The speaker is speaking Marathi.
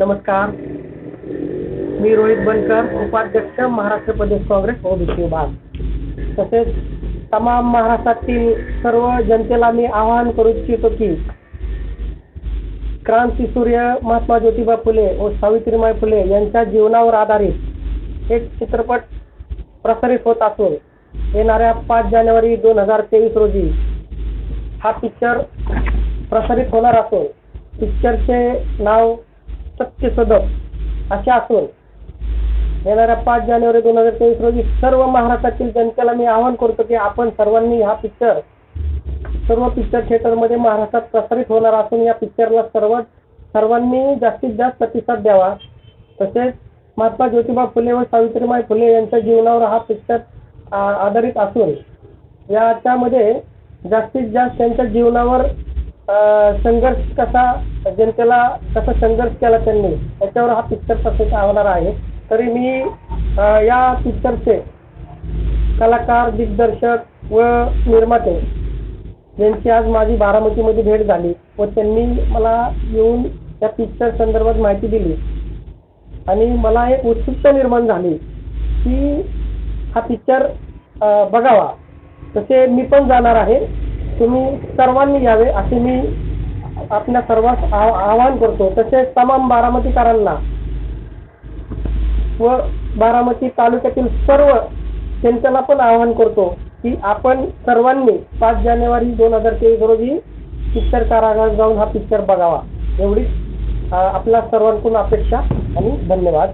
नमस्कार. मी रोहित बनकर उपाध्यक्ष महाराष्ट्र प्रदेश काँग्रेस ओबीसी विभाग. तसेच तमाम महाराष्ट्रातील सर्व जनतेला मी आवाहन करू इच्छितो की क्रांती सूर्य महात्मा ज्योतिबा फुले व सावित्रीमाई फुले यांच्या जीवनावर आधारित एक चित्रपट प्रसारित होत असून येणाऱ्या पाच जानेवारी दोन हजार तेवीस रोजी हा पिक्चर प्रसारित होणार असून पिक्चरचे नाव सत्यशोधक असे असून येणाऱ्या पाच जानेवारी दोन हजार तेवीस रोजी सर्व महाराष्ट्रातील जनतेला मी आवाहन करतो की आपण सर्वांनी हा पिक्चर सर्व पिक्चर थिएटरमध्ये महाराष्ट्रात प्रसारित होणार असून या पिक्चरला सर्व सर्वांनी जास्तीत जास्त प्रतिसाद द्यावा. तसेच महात्मा ज्योतिबा फुले व सावित्रीबाई फुले यांच्या जीवनावर हा पिक्चर आधारित असून याच्यामध्ये जास्तीत जास्त त्यांच्या जीवनावर संघर्ष कसा जनतेला कसा संघर्ष केला त्यांनी त्याच्यावर हा पिक्चर तसंच होणार आहे. तरी मी या पिक्चरचे कलाकार दिग्दर्शक व निर्माते यांची आज माझी बारामतीमध्ये भेट झाली व त्यांनी मला येऊन त्या पिक्चर संदर्भात माहिती दिली. आणि मला एक उत्सुकता निर्माण झाली की हा पिक्चर बघावा. तसे मी पण जाणार आहे. तुम्ही सर्वांनी यावे असे मी आपल्या सर्वांस आव- आवाहन करतो. तसेच तमाम बारामतीकरांना व बारामती तालुक्यातील सर्व जनतेला पण आवाहन करतो की आपण सर्वांनी पाच जानेवारी दोन हजार तेवीस रोजी पिक्चर कारागृहात जाऊन हा पिक्चर बघावा. एवढीच आपल्या सर्वांकडून अपेक्षा आणि धन्यवाद.